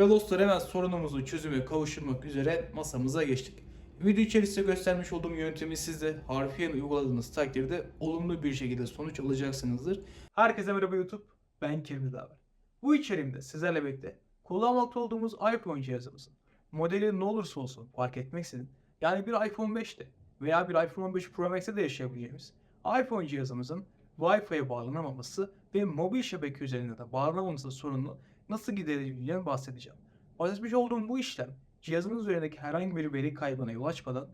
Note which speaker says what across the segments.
Speaker 1: Ve dostlar hemen sorunumuzu çözüme kavuşturmak üzere masamıza geçtik. Video içerisinde göstermiş olduğum yöntemi siz de harfiyen uyguladığınız takdirde olumlu bir şekilde sonuç alacaksınızdır. Herkese merhaba YouTube. Ben Kerim Davar. Bu içeriğimde sizlerle birlikte kullanmakta olduğumuz iPhone cihazımızın modeli ne olursa olsun fark etmeksizin yani bir iPhone 5'te veya bir iPhone 15 Pro Max'te de yaşayabileceğimiz iPhone cihazımızın Wi-Fi'ye bağlanamaması ve mobil şebeke üzerinde de bağlanamaması sorununu nasıl giderebileceğini bahsedeceğim. Bahsetmiş olduğum bu işlem cihazınız üzerindeki herhangi bir veri kaybına yol açmadan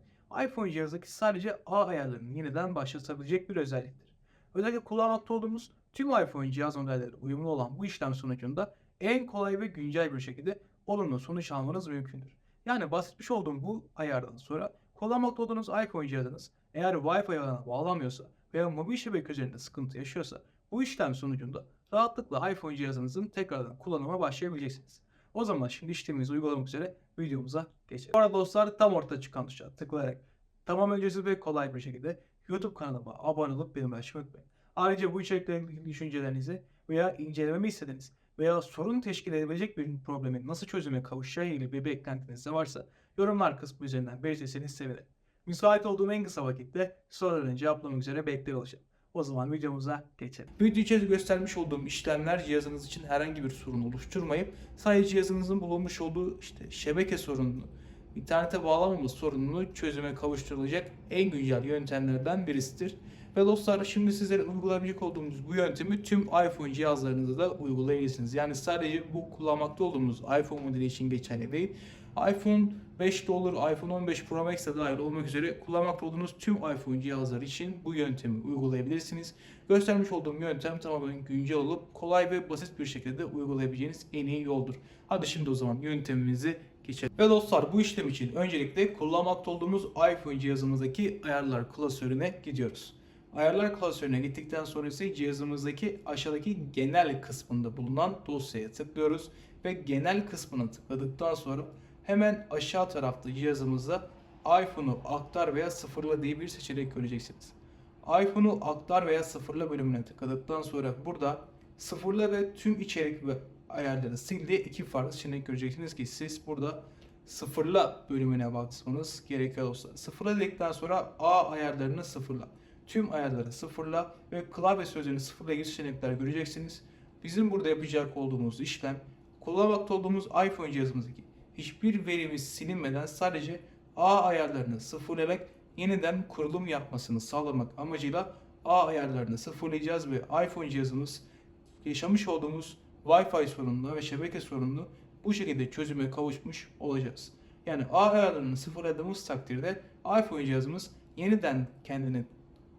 Speaker 1: iPhone cihazdaki sadece ağ ayarlarını yeniden başlatabilecek bir özelliktir. Özellikle kullanmakta olduğumuz tüm iPhone cihaz modelleri uyumlu olan bu işlem sonucunda en kolay ve güncel bir şekilde olumlu sonuç almanız mümkündür. Yani bahsetmiş olduğum bu ayardan sonra kullanmakta olduğunuz iPhone cihazınız eğer Wi-Fi ağına bağlanmıyorsa veya mobil şebeke üzerinde sıkıntı yaşıyorsa bu işlem sonucunda rahatlıkla iPhone cihazınızın tekrardan kullanıma başlayabileceksiniz. O zaman şimdi işlemimizi uygulamak üzere videomuza geçelim. Bu arada dostlar tam orta çıkan tuşa tıklayarak tamamen ücretsiz ve kolay bir şekilde YouTube kanalıma abone olup benimle açmayı unutmayın. Ayrıca bu içerikle ilgili düşüncelerinizi veya incelememi istediğiniz veya sorun teşkil edebilecek bir problemin nasıl çözüme kavuşacağı ilgili bir beklentiniz de varsa yorumlar kısmı üzerinden belirtirseniz sevinirim. Müsait olduğum en kısa vakitte sorularını cevaplamak üzere bekliyor olacağım. O zaman videomuza geçelim. Video içerisinde göstermiş olduğum işlemler cihazınız için herhangi bir sorun oluşturmayıp sadece cihazınızın bulunmuş olduğu işte şebeke sorununu, internete bağlamamız sorununu çözüme kavuşturulacak en güncel yöntemlerden birisidir. Ve dostlar şimdi sizlere uygulayabilecek olduğumuz bu yöntemi tüm iPhone cihazlarınızda da uygulayabilirsiniz. Yani sadece bu kullanmakta olduğumuz iPhone modeli için geçerli değil. iPhone 5 olur, iPhone 15 Pro Max de dahil olmak üzere kullanmakta olduğunuz tüm iPhone cihazları için bu yöntemi uygulayabilirsiniz. Göstermiş olduğum yöntem tamamen güncel olup kolay ve basit bir şekilde uygulayabileceğiniz en iyi yoldur. Hadi şimdi o zaman yöntemimizi geçelim. Ve dostlar bu işlem için öncelikle kullanmakta olduğumuz iPhone cihazımızdaki ayarlar klasörüne gidiyoruz. Ayarlar klasörüne gittikten sonra ise cihazımızdaki aşağıdaki genel kısmında bulunan dosyaya tıklıyoruz ve genel kısmına tıkladıktan sonra hemen aşağı tarafta cihazımızda iPhone'u aktar veya sıfırla diye bir seçenek göreceksiniz. iPhone'u aktar veya sıfırla bölümüne tıkladıktan sonra burada sıfırla ve tüm içerik ve ayarları sil diye iki farklı seçenek göreceksiniz ki siz burada sıfırla bölümüne bakmanız gerekiyor olsa. Sıfırla dedikten sonra A ayarlarını sıfırla. Tüm ayarları sıfırla ve klavye sözlerini sıfırla ilgili seçenekler göreceksiniz. Bizim burada yapacak olduğumuz işlem kullanmakta olduğumuz iPhone cihazımızdaki hiçbir verimiz silinmeden sadece A ayarlarını sıfırlayarak yeniden kurulum yapmasını sağlamak amacıyla A ayarlarını sıfırlayacağız ve iPhone cihazımız yaşamış olduğumuz Wi-Fi sorununu ve şebeke sorununu bu şekilde çözüme kavuşmuş olacağız. Yani A ayarlarını sıfırladığımız takdirde iPhone cihazımız yeniden kendini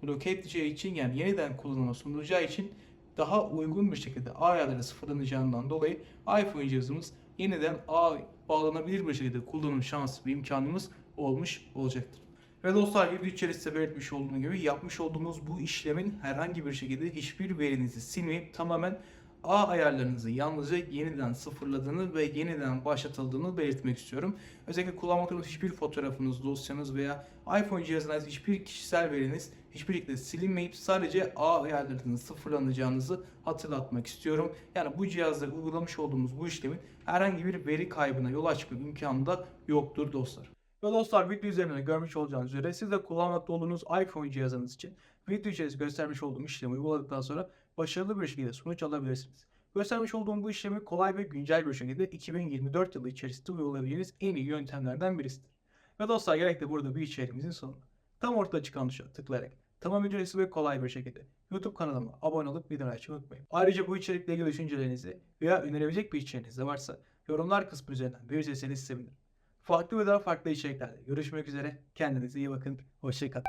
Speaker 1: bloke edeceği için yani yeniden kullanıma sunulacağı için daha uygun bir şekilde A ayarları sıfırlanacağından dolayı iPhone cihazımız yeniden A bağlanabilir bir şekilde kullanım şansı ve imkanımız olmuş olacaktır. Ve dostlar video içerisinde belirtmiş olduğum gibi yapmış olduğumuz bu işlemin herhangi bir şekilde hiçbir verinizi silmeyip tamamen A ayarlarınızı yalnızca yeniden sıfırladığını ve yeniden başlatıldığını belirtmek istiyorum. Özellikle kullanmakta olduğunuz hiçbir fotoğrafınız, dosyanız veya iPhone cihazına hiçbir kişisel veriniz hiçbir şekilde silinmeyip sadece A ayarlarının sıfırlanacağınızı hatırlatmak istiyorum. Yani bu cihazda uygulamış olduğumuz bu işlemin herhangi bir veri kaybına yol açma imkanı da yoktur dostlar. Ve dostlar video üzerinde görmüş olacağınız üzere siz de kullanmakta olduğunuz iPhone cihazınız için video içerisinde göstermiş olduğum işlemi uyguladıktan sonra başarılı bir şekilde sonuç alabilirsiniz. Göstermiş olduğum bu işlemi kolay ve güncel bir şekilde 2024 yılı içerisinde uygulayabileceğiniz en iyi yöntemlerden birisidir. Ve dostlar gerek de burada bir içeriğimizin sonunda. Tam ortada çıkan tuşa tıklayarak tamam ücretsiz ve kolay bir şekilde YouTube kanalıma abone olup videoyu açmayı unutmayın. Ayrıca bu içerikle ilgili düşüncelerinizi veya önerebilecek bir içeriğiniz de varsa yorumlar kısmı üzerinden belirtirseniz sevinirim. Farklı ve daha farklı içeriklerde görüşmek üzere. Kendinize iyi bakın. Hoşçakalın.